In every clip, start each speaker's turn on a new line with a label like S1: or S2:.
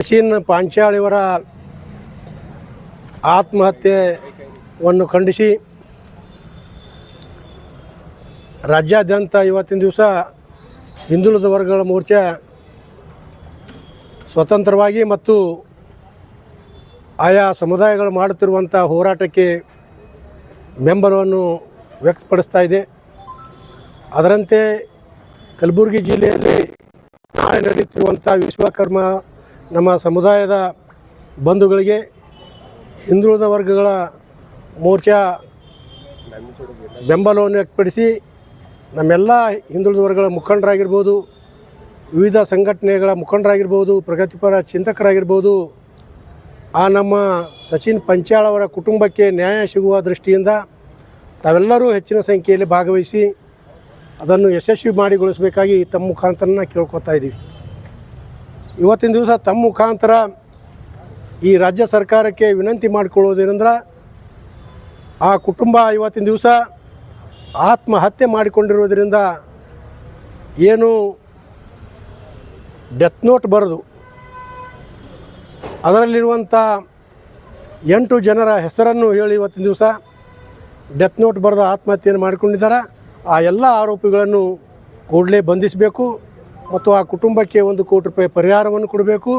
S1: ಸಚಿನ್ ಪಾಂಚಾಳಿಯವರ ಆತ್ಮಹತ್ಯೆಯನ್ನು ಖಂಡಿಸಿ ರಾಜ್ಯಾದ್ಯಂತ ಇವತ್ತಿನ ದಿವಸ ಹಿಂದುಳಿದ ವರ್ಗಗಳ ಮೋರ್ಚಾ ಸ್ವತಂತ್ರವಾಗಿ ಮತ್ತು ಆಯಾ ಸಮುದಾಯಗಳು ಮಾಡುತ್ತಿರುವಂಥ ಹೋರಾಟಕ್ಕೆ ಬೆಂಬಲವನ್ನು ವ್ಯಕ್ತಪಡಿಸ್ತಾ ಇದೆ. ಅದರಂತೆ ಕಲಬುರಗಿ ಜಿಲ್ಲೆಯಲ್ಲಿ ನಾಳೆ ನಡೆಯುತ್ತಿರುವಂಥ ವಿಶ್ವಕರ್ಮ ನಮ್ಮ ಸಮುದಾಯದ ಬಂಧುಗಳಿಗೆ, ಹಿಂದುಳಿದ ವರ್ಗಗಳ ಮೋರ್ಚಾ ಬೆಂಬಲವನ್ನು ವ್ಯಕ್ತಪಡಿಸಿ ನಮ್ಮೆಲ್ಲ ಹಿಂದುಳಿದ ವರ್ಗಗಳ ಮುಖಂಡರಾಗಿರ್ಬೋದು, ವಿವಿಧ ಸಂಘಟನೆಗಳ ಮುಖಂಡರಾಗಿರ್ಬೋದು, ಪ್ರಗತಿಪರ ಚಿಂತಕರಾಗಿರ್ಬೋದು, ಆ ನಮ್ಮ ಸಚಿನ್ ಪಂಚಾಳ್ ಅವರ ಕುಟುಂಬಕ್ಕೆ ನ್ಯಾಯ ಸಿಗುವ ದೃಷ್ಟಿಯಿಂದ ತಾವೆಲ್ಲರೂ ಹೆಚ್ಚಿನ ಸಂಖ್ಯೆಯಲ್ಲಿ ಭಾಗವಹಿಸಿ ಅದನ್ನು ಯಶಸ್ವಿ ಮಾಡಿಗೊಳಿಸಬೇಕಾಗಿ ತಮ್ಮ ಮುಖಾಂತರನ ಕೇಳ್ಕೊತಾ ಇದ್ದೀವಿ. ಇವತ್ತಿನ ದಿವಸ ತಮ್ಮ ಮುಖಾಂತರ ಈ ರಾಜ್ಯ ಸರ್ಕಾರಕ್ಕೆ ವಿನಂತಿ ಮಾಡಿಕೊಳ್ಳೋದೇನೆಂದ್ರೆ ಆ ಕುಟುಂಬ ಇವತ್ತಿನ ದಿವಸ ಆತ್ಮಹತ್ಯೆ ಮಾಡಿಕೊಂಡಿರೋದರಿಂದ ಏನು ಡೆತ್ ನೋಟ್ ಬರೆದು ಅದರಲ್ಲಿರುವಂಥ ಎಂಟು ಜನರ ಹೆಸರನ್ನು ಹೇಳಿ ಇವತ್ತಿನ ದಿವಸ ಡೆತ್ ನೋಟ್ ಬರೆದು ಆತ್ಮಹತ್ಯೆಯನ್ನು ಮಾಡಿಕೊಂಡಿದ್ದಾರೆ. ಆ ಎಲ್ಲ ಆರೋಪಿಗಳನ್ನು ಕೂಡಲೇ ಬಂಧಿಸಬೇಕು. ಮತ್ತು ಆ ಕುಟುಂಬಕ್ಕೆ ಒಂದು ಕೋಟಿ ರೂಪಾಯಿ ಪರಿಹಾರವನ್ನು ಕೊಡಬೇಕು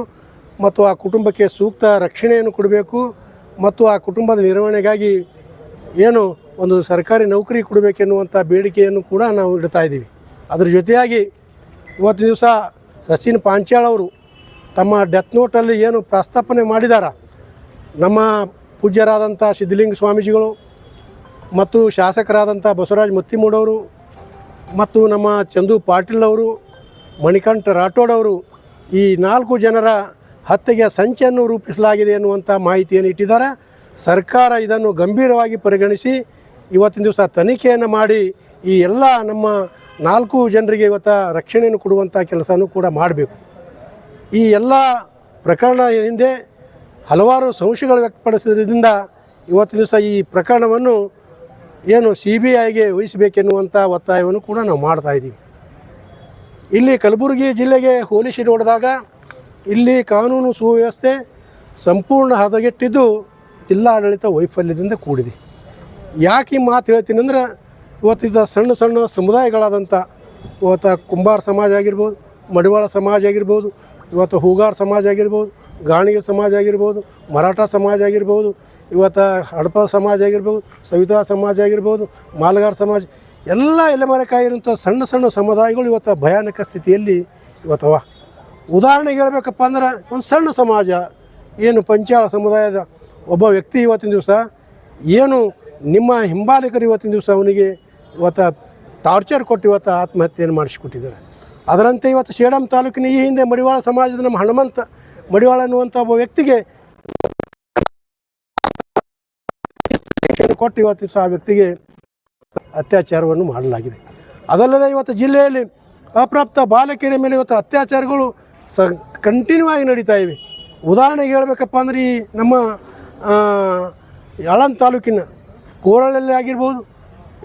S1: ಮತ್ತು ಆ ಕುಟುಂಬಕ್ಕೆ ಸೂಕ್ತ ರಕ್ಷಣೆಯನ್ನು ಕೊಡಬೇಕು ಮತ್ತು ಆ ಕುಟುಂಬದ ನಿರ್ವಹಣೆಗಾಗಿ ಏನು ಒಂದು ಸರ್ಕಾರಿ ನೌಕರಿ ಕೊಡಬೇಕೆನ್ನುವಂಥ ಬೇಡಿಕೆಯನ್ನು ಕೂಡ ನಾವು ಇಡ್ತಾ ಇದ್ದೀವಿ. ಅದರ ಜೊತೆಯಾಗಿ ಇವತ್ತು ದಿವಸ ಸಚಿನ್ ಪಾಂಚಾಳ್ ಅವರು ತಮ್ಮ ಡೆತ್ ನೋಟಲ್ಲಿ ಏನು ಪ್ರಸ್ತಾಪನೆ ಮಾಡಿದಾರ. ನಮ್ಮ ಪೂಜ್ಯರಾದಂಥ ಸಿದ್ಧಲಿಂಗ ಸ್ವಾಮೀಜಿಗಳು ಮತ್ತು ಶಾಸಕರಾದಂಥ ಬಸವರಾಜ್ ಮತ್ತಿಮೂಡವರು ಮತ್ತು ನಮ್ಮ ಚಂದು ಪಾಟೀಲ್ ಅವರು ಮಣಿಕಂಠ ರಾಠೋಡ್ ಅವರು ಈ ನಾಲ್ಕು ಜನರ ಹತ್ಯೆಗೆ ಸಂಚನ್ನು ರೂಪಿಸಲಾಗಿದೆ ಎನ್ನುವಂಥ ಮಾಹಿತಿಯನ್ನು ಇಟ್ಟಿದ್ದಾರೆ. ಸರ್ಕಾರ ಇದನ್ನು ಗಂಭೀರವಾಗಿ ಪರಿಗಣಿಸಿ ಇವತ್ತಿನ ದಿವಸ ತನಿಖೆಯನ್ನು ಮಾಡಿ ಈ ಎಲ್ಲ ನಮ್ಮ ನಾಲ್ಕು ಜನರಿಗೆ ಇವತ್ತು ರಕ್ಷಣೆಯನ್ನು ಕೊಡುವಂಥ ಕೆಲಸನೂ ಕೂಡ ಮಾಡಬೇಕು. ಈ ಎಲ್ಲ ಪ್ರಕರಣ ಹಿಂದೆ ಹಲವಾರು ಸಂಶಯಗಳು ವ್ಯಕ್ತಪಡಿಸಿದ್ರಿಂದ ಇವತ್ತಿನ ದಿವಸ ಈ ಪ್ರಕರಣವನ್ನು ಏನು ಸಿ ಬಿ ಐಗೆ ವಹಿಸಬೇಕೆನ್ನುವಂಥ ಒತ್ತಾಯವನ್ನು ಕೂಡ ನಾವು ಮಾಡ್ತಾ ಇದ್ದೀವಿ. ಇಲ್ಲಿ ಕಲಬುರಗಿ ಜಿಲ್ಲೆಗೆ ಹೋಲಿಸಿ ನೋಡಿದಾಗ ಇಲ್ಲಿ ಕಾನೂನು ಸುವ್ಯವಸ್ಥೆ ಸಂಪೂರ್ಣ ಹದಗೆಟ್ಟಿದ್ದು ಜಿಲ್ಲಾಡಳಿತ ವೈಫಲ್ಯದಿಂದ ಕೂಡಿದೆ. ಯಾಕೆ ಈ ಮಾತು ಹೇಳ್ತೀನಿ ಅಂದ್ರೆ ಇವತ್ತಿದ್ದ ಸಣ್ಣ ಸಣ್ಣ ಸಮುದಾಯಗಳಾದಂಥ ಇವತ್ತು ಕುಂಬಾರ ಸಮಾಜ ಆಗಿರ್ಬೋದು, ಮಡಿವಾಳ ಸಮಾಜ ಆಗಿರ್ಬೋದು, ಇವತ್ತು ಹೂಗಾರ ಸಮಾಜ ಆಗಿರ್ಬೋದು, ಗಾಣಿಗೆ ಸಮಾಜ ಆಗಿರ್ಬೋದು, ಮರಾಠ ಸಮಾಜ ಆಗಿರ್ಬೋದು, ಇವತ್ತು ಹಡಪ ಸಮಾಜ ಆಗಿರ್ಬೋದು, ಸವಿತಾ ಸಮಾಜ ಆಗಿರ್ಬೋದು, ಮಾಲಗಾರ ಸಮಾಜ ಎಲ್ಲ ಎಲೆಮರೆಕಾಯಿರುವಂಥ ಸಣ್ಣ ಸಣ್ಣ ಸಮುದಾಯಗಳು ಇವತ್ತು ಭಯಾನಕ ಸ್ಥಿತಿಯಲ್ಲಿ ಇವತ್ತವ. ಉದಾಹರಣೆಗೆ ಹೇಳಬೇಕಪ್ಪ ಅಂದ್ರೆ ಒಂದು ಸಣ್ಣ ಸಮಾಜ, ಏನು ಪಂಚಾಳ ಸಮುದಾಯದ ಒಬ್ಬ ವ್ಯಕ್ತಿ ಇವತ್ತಿನ ದಿವಸ ಏನು ನಿಮ್ಮ ಹಿಂಬಾಲಿಕರು ಇವತ್ತಿನ ದಿವಸ ಅವನಿಗೆ ಇವತ್ತು ಟಾರ್ಚರ್ ಕೊಟ್ಟು ಇವತ್ತು ಆತ್ಮಹತ್ಯೆಯನ್ನು ಮಾಡಿಸಿಕೊಟ್ಟಿದ್ದಾರೆ. ಅದರಂತೆ ಇವತ್ತು ಶೇಡಂ ತಾಲೂಕಿನ ಈ ಹಿಂದೆ ಮಡಿವಾಳ ಸಮಾಜದ ನಮ್ಮ ಹನುಮಂತ ಮಡಿವಾಳ ಅನ್ನುವಂಥ ಒಬ್ಬ ವ್ಯಕ್ತಿಗೆ ಕೊಟ್ಟು ಇವತ್ತು ದಿವಸ ಆ ವ್ಯಕ್ತಿಗೆ ಅತ್ಯಾಚಾರವನ್ನು ಮಾಡಲಾಗಿದೆ. ಅದಲ್ಲದೆ ಇವತ್ತು ಜಿಲ್ಲೆಯಲ್ಲಿ ಅಪ್ರಾಪ್ತ ಬಾಲಕಿಯರ ಮೇಲೆ ಇವತ್ತು ಅತ್ಯಾಚಾರಗಳು ಸ ಕಂಟಿನ್ಯೂ ಆಗಿ ನಡೀತಾ ಇವೆ. ಉದಾಹರಣೆಗೆ ಹೇಳಬೇಕಪ್ಪ ಅಂದರೆ ಈ ನಮ್ಮ ಯಳಂದ್ ತಾಲೂಕಿನ ಕೋರಳಲ್ಲಿ ಆಗಿರ್ಬೋದು,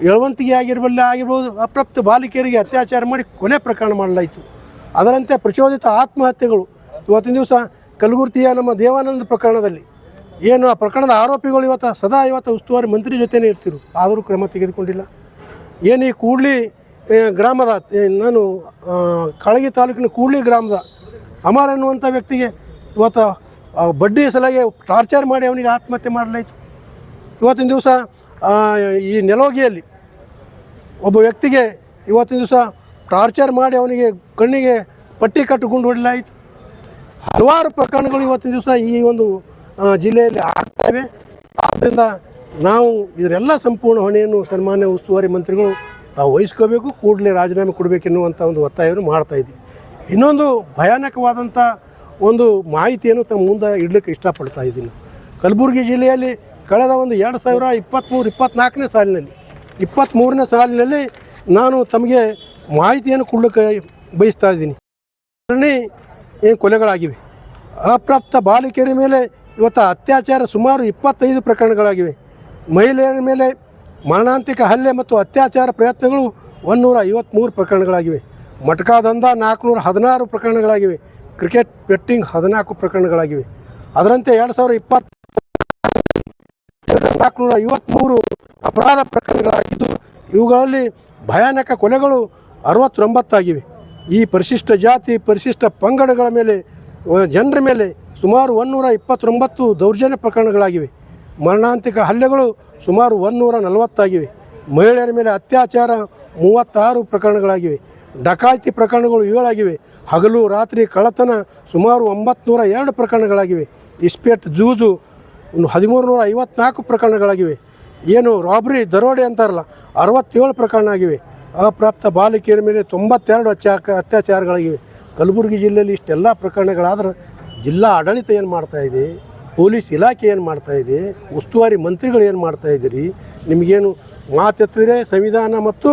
S1: ಯಳವಂತಿಗೆ ಆಗಿರ್ಬಲ್ಲ ಆಗಿರ್ಬೋದು, ಅಪ್ರಾಪ್ತ ಬಾಲಕಿಯರಿಗೆ ಅತ್ಯಾಚಾರ ಮಾಡಿ ಕೊನೆ ಪ್ರಕರಣ ಮಾಡಲಾಯಿತು. ಅದರಂತೆ ಪ್ರಚೋದಿತ ಆತ್ಮಹತ್ಯೆಗಳು ಇವತ್ತಿನ ದಿವಸ ಕಲಬುರ್ತಿಯ ನಮ್ಮ ದೇವಾನಂದ ಪ್ರಕರಣದಲ್ಲಿ ಏನು ಆ ಪ್ರಕರಣದ ಆರೋಪಿಗಳು ಇವತ್ತು ಸದಾ ಇವತ್ತು ಉಸ್ತುವಾರಿ ಮಂತ್ರಿ ಜೊತೆನೇ ಇರ್ತಿರು. ಆದರೂ ಕ್ರಮ ತೆಗೆದುಕೊಂಡಿಲ್ಲ. ಏನು ಈ ಕೂಡ್ಲಿ ಗ್ರಾಮದ ನಾನು ಕಳಗಿ ತಾಲೂಕಿನ ಕೂಡ್ಲಿ ಗ್ರಾಮದ ಅಮರ್ ಎನ್ನುವಂಥ ವ್ಯಕ್ತಿಗೆ ಇವತ್ತು ಬಡ್ಡಿ ಸಲಹೆ ಟಾರ್ಚರ್ ಮಾಡಿ ಅವನಿಗೆ ಆತ್ಮಹತ್ಯೆ ಮಾಡಲಾಯಿತು. ಇವತ್ತಿನ ದಿವಸ ಈ ನೆಲೋಗಿಯಲ್ಲಿ ಒಬ್ಬ ವ್ಯಕ್ತಿಗೆ ಇವತ್ತಿನ ದಿವಸ ಟಾರ್ಚರ್ ಮಾಡಿ ಅವನಿಗೆ ಕಣ್ಣಿಗೆ ಪಟ್ಟಿ ಕಟ್ಟಿಕೊಂಡು ಹೊಡಲಾಯಿತು. ಹಲವಾರು ಪ್ರಕರಣಗಳು ಇವತ್ತಿನ ದಿವಸ ಈ ಒಂದು ಜಿಲ್ಲೆಯಲ್ಲಿ ಆಗ್ತವೆ. ಆದ್ದರಿಂದ ನಾವು ಇದರೆಲ್ಲ ಸಂಪೂರ್ಣ ಹೊಣೆಯನ್ನು ಸನ್ಮಾನ್ಯ ಉಸ್ತುವಾರಿ ಮಂತ್ರಿಗಳು ತಾವು ವಹಿಸ್ಕೋಬೇಕು, ಕೂಡಲೇ ರಾಜೀನಾಮೆ ಕೊಡಬೇಕೆನ್ನುವಂಥ ಒಂದು ಒತ್ತಾಯವನ್ನು ಮಾಡ್ತಾ ಇದ್ದೀವಿ. ಇನ್ನೊಂದು ಭಯಾನಕವಾದಂಥ ಒಂದು ಮಾಹಿತಿಯನ್ನು ತಮ್ಮ ಮುಂದೆ ಇಡಲಿಕ್ಕೆ ಇಷ್ಟಪಡ್ತಾ ಇದ್ದೀನಿ. ಕಲಬುರಗಿ ಜಿಲ್ಲೆಯಲ್ಲಿ ಕಳೆದ ಒಂದು ಎರಡು ಸಾವಿರ ಇಪ್ಪತ್ತ್ಮೂರು, ಇಪ್ಪತ್ತ್ನಾಲ್ಕನೇ ಸಾಲಿನಲ್ಲಿ, ಇಪ್ಪತ್ತ್ಮೂರನೇ ಸಾಲಿನಲ್ಲಿ ನಾನು ತಮಗೆ ಮಾಹಿತಿಯನ್ನು ಕೊಡಲಿಕ್ಕೆ ಬಯಸ್ತಾ ಇದ್ದೀನಿ. ಏನು ಕೊಲೆಗಳಾಗಿವೆ. ಅಪ್ರಾಪ್ತ ಬಾಲಿಕೆಯರ ಮೇಲೆ ಇವತ್ತು ಅತ್ಯಾಚಾರ ಸುಮಾರು ಇಪ್ಪತ್ತೈದು ಪ್ರಕರಣಗಳಾಗಿವೆ. ಮಹಿಳೆಯರ ಮೇಲೆ ಮರಣಾಂತಿಕ ಹಲ್ಲೆ ಮತ್ತು ಅತ್ಯಾಚಾರ ಪ್ರಯತ್ನಗಳು ಒಂದೂರ ಐವತ್ತ್ಮೂರು ಪ್ರಕರಣಗಳಾಗಿವೆ. ಮಟ್ಕಾ ದಂಧ ನಾಲ್ಕುನೂರ ಹದಿನಾರು ಪ್ರಕರಣಗಳಾಗಿವೆ. ಕ್ರಿಕೆಟ್ ಬೆಟ್ಟಿಂಗ್ ಹದಿನಾಲ್ಕು ಪ್ರಕರಣಗಳಾಗಿವೆ. ಅದರಂತೆ ಎರಡು ಸಾವಿರ ಇಪ್ಪತ್ತು ನಾಲ್ಕುನೂರ ಐವತ್ತ್ಮೂರು ಅಪರಾಧ ಪ್ರಕರಣಗಳಾಗಿದ್ದು, ಇವುಗಳಲ್ಲಿ ಭಯಾನಕ ಕೊಲೆಗಳು ಅರವತ್ತೊಂಬತ್ತಾಗಿವೆ. ಈ ಪರಿಶಿಷ್ಟ ಜಾತಿ, ಪರಿಶಿಷ್ಟ ಪಂಗಡಗಳ ಮೇಲೆ, ಜನರ ಮೇಲೆ ಸುಮಾರು ಒನ್ನೂರ ಇಪ್ಪತ್ತೊಂಬತ್ತು ದೌರ್ಜನ್ಯ ಪ್ರಕರಣಗಳಾಗಿವೆ. ಮರಣಾಂತಿಕ ಹಲ್ಲೆಗಳು ಸುಮಾರು ಒನ್ನೂರ ನಲವತ್ತಾಗಿವೆ. ಮಹಿಳೆಯರ ಮೇಲೆ ಅತ್ಯಾಚಾರ ಮೂವತ್ತಾರು ಪ್ರಕರಣಗಳಾಗಿವೆ. ಡಕಾಯಿತಿ ಪ್ರಕರಣಗಳು ಏಳಾಗಿವೆ ಹಗಲು, ರಾತ್ರಿ, ಕಳ್ಳತನ ಸುಮಾರು ಒಂಬತ್ತು ಎರಡು ಪ್ರಕರಣಗಳಾಗಿವೆ. ಇಸ್ಪೇಟ್, ಜೂಜು ಹದಿಮೂರು ನೂರ ಐವತ್ನಾಲ್ಕು ಪ್ರಕರಣಗಳಾಗಿವೆ. ಏನು ರಾಬ್ರಿ, ದರೋಡೆ ಅಂತಾರಲ್ಲ, ಅರವತ್ತೇಳು ಪ್ರಕರಣ ಆಗಿವೆ. ಅಪ್ರಾಪ್ತ ಬಾಲಿಕೆಯರ ಮೇಲೆ ತೊಂಬತ್ತೆರಡು ಅತ್ಯಾಚಾರಗಳಾಗಿವೆ. ಕಲಬುರಗಿ ಜಿಲ್ಲೆಯಲ್ಲಿ ಇಷ್ಟೆಲ್ಲ ಪ್ರಕರಣಗಳಾದ್ರೆ ಜಿಲ್ಲಾ ಆಡಳಿತ ಏನು ಮಾಡ್ತಾ ಇದೆ? ಪೊಲೀಸ್ ಇಲಾಖೆ ಏನು ಮಾಡ್ತಾ ಇದೆ? ಉಸ್ತುವಾರಿ ಮಂತ್ರಿಗಳು ಏನು ಮಾಡ್ತಾ ಇದ್ದೀರಿ? ನಿಮಗೇನು ಮಾತೆತ್ತಿದ್ರೆ ಸಂವಿಧಾನ ಮತ್ತು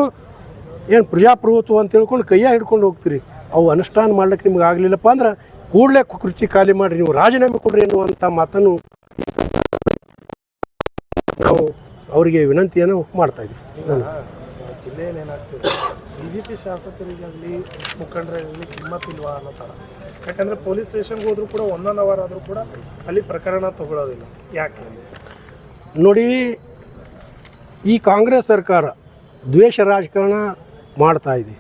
S1: ಏನು ಪ್ರಜಾಪ್ರಭುತ್ವ ಅಂತ ಹೇಳ್ಕೊಂಡು ಕೈಯ ಹಿಡ್ಕೊಂಡು ಹೋಗ್ತೀರಿ? ಅವು ಅನುಷ್ಠಾನ ಮಾಡ್ಲಿಕ್ಕೆ ನಿಮ್ಗೆ ಆಗಲಿಲ್ಲಪ್ಪ ಅಂದ್ರೆ ಕೂಡಲೇ ಕುರ್ಚಿ ಖಾಲಿ ಮಾಡಿರಿ. ನೀವು ರಾಜೀನಾಮೆ ಕೊಡ್ರಿ ಎನ್ನುವಂಥ ಮಾತನ್ನು ನಾವು ಅವರಿಗೆ ವಿನಂತಿಯನ್ನು ಮಾಡ್ತಾ ಧನ್ಯವಾದ.
S2: ಜಿಲ್ಲೆಯಲ್ಲಿ ಏನಾಗ್ತಿದೆ? ಬಿ ಜೆ ಪಿ ಶಾಸಕರಿಗಾಗಲಿ ಮುಖಂಡರಾಗಲಿ ಕಿಮ್ಮತ್ತಿಲ್ವಾ ಅನ್ನೋ ಥರ. ಯಾಕಂದರೆ ಪೊಲೀಸ್ ಸ್ಟೇಷನ್ಗೆ ಹೋದರೂ ಕೂಡ ಒಂದೊಂದು ಅವರ್ ಆದರೂ ಕೂಡ ಅಲ್ಲಿ ಪ್ರಕರಣ ತಗೊಳ್ಳೋದಿಲ್ಲ. ಯಾಕೆ?
S1: ನೋಡಿ, ಈ ಕಾಂಗ್ರೆಸ್ ಸರ್ಕಾರ ದ್ವೇಷ ರಾಜಕಾರಣ ಮಾಡ್ತಾ ಇದೆ.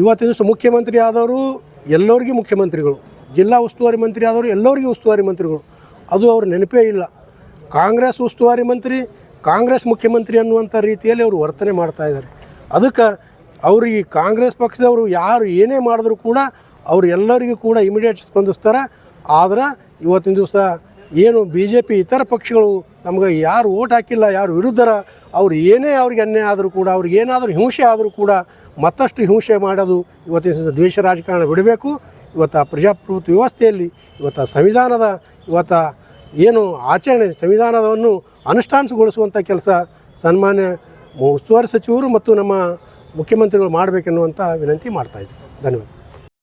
S1: ಇವತ್ತಿನ ದಿವಸ ಮುಖ್ಯಮಂತ್ರಿ ಆದವರು ಎಲ್ಲರಿಗೂ ಮುಖ್ಯಮಂತ್ರಿಗಳು. ಜಿಲ್ಲಾ ಉಸ್ತುವಾರಿ ಮಂತ್ರಿ ಆದವರು ಎಲ್ಲರಿಗೂ ಉಸ್ತುವಾರಿ ಮಂತ್ರಿಗಳು. ಅದು ಅವ್ರ ನೆನಪೇ ಇಲ್ಲ. ಕಾಂಗ್ರೆಸ್ ಉಸ್ತುವಾರಿ ಮಂತ್ರಿ ಕಾಂಗ್ರೆಸ್ ಮುಖ್ಯಮಂತ್ರಿ ಅನ್ನುವಂಥ ರೀತಿಯಲ್ಲಿ ಅವರು ವರ್ತನೆ ಮಾಡ್ತಾ ಇದ್ದಾರೆ. ಅದಕ್ಕೆ ಅವರು ಈ ಕಾಂಗ್ರೆಸ್ ಪಕ್ಷದವರು ಯಾರು ಏನೇ ಮಾಡಿದ್ರು ಕೂಡ ಅವರು ಎಲ್ಲರಿಗೂ ಕೂಡ ಇಮಿಡಿಯೇಟ್ ಸ್ಪಂದಿಸ್ತಾರೆ. ಆದ್ರೆ ಇವತ್ತಿನ ದಿವಸ ಏನು ಬಿ ಜೆ ಪಿ ಇತರ ಪಕ್ಷಗಳು ನಮ್ಗೆ ಯಾರು ಓಟ್ ಹಾಕಿಲ್ಲ, ಯಾರು ವಿರುದ್ಧರ, ಅವ್ರು ಏನೇ ಅವ್ರಿಗೆ ಅನ್ಯಾಯ ಆದರೂ ಕೂಡ, ಅವ್ರಿಗೆ ಏನಾದರೂ ಹಿಂಸೆ ಆದರೂ ಕೂಡ ಮತ್ತಷ್ಟು ಹಿಂಸೆ ಮಾಡೋದು ಇವತ್ತಿನ ದಿವಸ ದ್ವೇಷ ರಾಜಕಾರಣ ಬಿಡಬೇಕು. ಇವತ್ತು ಪ್ರಜಾಪ್ರಭುತ್ವ ವ್ಯವಸ್ಥೆಯಲ್ಲಿ, ಇವತ್ತು ಸಂವಿಧಾನದ, ಇವತ್ತು ಏನು ಆಚರಣೆ ಸಂವಿಧಾನವನ್ನು ಅನುಷ್ಠಾನಗೊಳಿಸುವಂಥ ಕೆಲಸ ಸನ್ಮಾನ್ಯ ಉಸ್ತುವಾರಿ ಸಚಿವರು ಮತ್ತು ನಮ್ಮ ಮುಖ್ಯಮಂತ್ರಿಗಳು ಮಾಡಬೇಕೆನ್ನುವಂಥ ವಿನಂತಿ ಮಾಡ್ತಾಯಿದ್ವಿ ಧನ್ಯವಾದ.